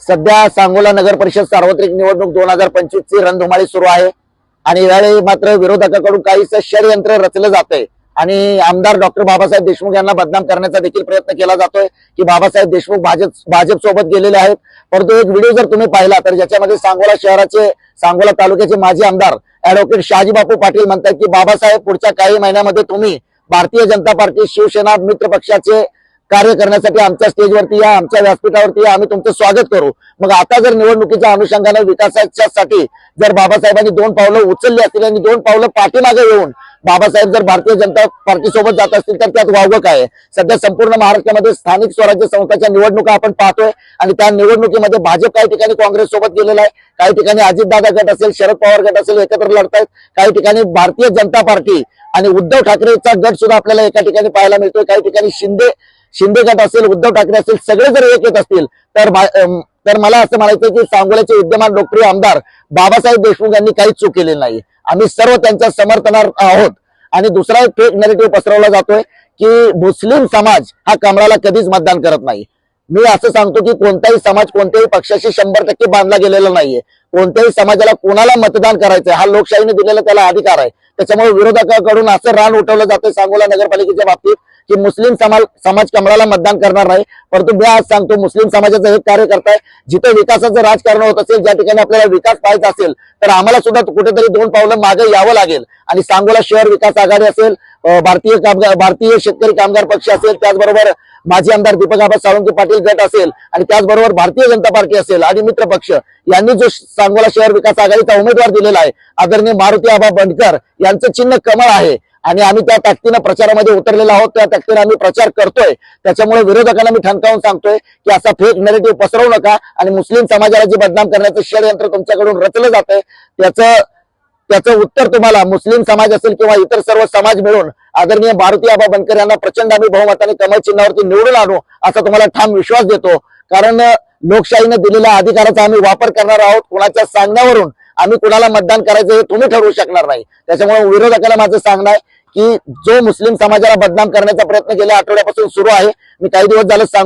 सध्या सांगोला नगर परिषद सार्वत्रिक निवडणूक दोन हजार पंचवीस ची रणधुमाळी सुरू आहे. आणि यावेळी मात्र विरोधकाकडून काहीच षडयंत्र रचलं जातंय. आणि आमदार डॉक्टर बाबासाहेब देशमुख यांना बदनाम करण्याचा देखील प्रयत्न केला जातोय. की बाबासाहेब देशमुख भाजप भाजप सोबत गेलेले आहेत. परंतु एक व्हिडिओ जर तुम्ही पाहिला तर ज्याच्यामध्ये सांगोला शहराचे सांगोला तालुक्याचे माजी आमदार ऍडव्होकेट शहाजी बापू पाटील म्हणतात की बाबासाहेब पुढच्या काही महिन्यामध्ये तुम्ही भारतीय जनता पार्टी शिवसेना मित्र पक्षाचे कार्य करण्यासाठी आमच्या स्टेजवरती या आमच्या व्यासपीठावरती या आम्ही तुमचं स्वागत करू. मग आता जर निवडणुकीच्या अनुषंगाने विकासाच्यासाठी जर बाबासाहेबांनी दोन पावलं उचलली असतील आणि दोन पावलं पाठीमागे येऊन बाबासाहेब जर भारतीय जनता पार्टी सोबत जात असतील तर त्यात वावगं काय सध्या संपूर्ण महाराष्ट्रामध्ये स्थानिक स्वराज्य संस्थाच्या निवडणुका आपण पाहतोय आणि त्या निवडणुकीमध्ये भाजप काही ठिकाणी काँग्रेस सोबत गेलेला आहे काही ठिकाणी अजितदादा गट असेल शरद पवार गट असेल एकत्र लढतायत काही ठिकाणी भारतीय जनता पार्टी आणि उद्धव ठाकरेचा गट सुद्धा आपल्याला एका ठिकाणी पाहायला मिळतोय काही ठिकाणी शिंदे शिंदे गट असेल उद्धव ठाकरे असेल सगळे जर एक येत असतील तर तर मला असं म्हणायचं की सांगोल्याचे विद्यमान लोकप्रिय आमदार बाबासाहेब देशमुख यांनी काहीच चूक केलेली नाही आम्ही सर्व त्यांच्या समर्थनार आहोत. आणि दुसरा एक फेक नेरेटिव्ह पसरवला जातोय की मुस्लिम समाज हा कमळाला कधीच मतदान करत नाही. मी असं सांगतो की कोणताही समाज कोणत्याही पक्षाशी शंभर टक्के बांधला गेलेला नाहीये. कोणत्याही समाजाला कोणाला मतदान करायचंय हा लोकशाहीने दिलेला त्याला अधिकार आहे. त्याच्यामुळे विरोधकाकडून असं रान उठवलं जातं सांगोला नगरपालिकेच्या बाबतीत. की मुस्लिम समाज समाज कमळाला मतदान करणार नाही. परंतु मी आज सांगतो मुस्लिम समाजाचं हे कार्य करताय. जिथे विकासाचं राजकारण होत असेल ज्या ठिकाणी आपल्याला विकास पाहायचा असेल तर आम्हाला सुद्धा कुठेतरी दोन पावलं मागे यावं लागेल. आणि सांगोला शहर विकास आघाडी असेल भारतीय कामगार भारतीय शेतकरी कामगार पक्ष असेल त्याचबरोबर माजी आमदार दीपक आबा साळुंके पाटील गट असेल आणि त्याचबरोबर भारतीय जनता पार्टी असेल आणि मित्र पक्ष यांनी जो सांगोला शहर विकास आघाडीचा उमेदवार दिलेला आहे आदरणीय मारुती आबा बनकर यांचं चिन्ह कमळ आहे. आणि आम्ही त्या ताकदीनं प्रचारामध्ये उतरलेलो आहोत. त्या ताकदीनं आम्ही प्रचार करतोय. त्याच्यामुळे विरोधकांना मी ठणकावून सांगतोय की असा फेक नेरेटिव्ह पसरवू नका आणि मुस्लिम समाजाला जे बदनाम करण्याचं षडयंत्र तुमच्याकडून रचलं जातंय त्याचं त्याचं उत्तर तुम्हाला मुस्लिम समाज असेल किंवा इतर सर्व समाज मिळून आदरणीय भारतीय आबा बनकर यांना प्रचंड आम्ही बहुमताने कमल चिन्हावरती निवडून आणू असा तुम्हाला ठाम विश्वास देतो. कारण लोकशाहीनं दिलेल्या अधिकाराचा आम्ही वापर करणार आहोत. कुणाच्या सांगण्यावरून आम्ही कुणाला मतदान करायचं हे तुम्ही ठरवू शकणार नाही. त्याच्यामुळे विरोधकाला माझं सांगणं आहे की जो मुस्लिम समाजाला बदनाम करण्याचा प्रयत्न गेल्या आठवड्यापासून सुरू आहे मी काही दिवस झालं सांग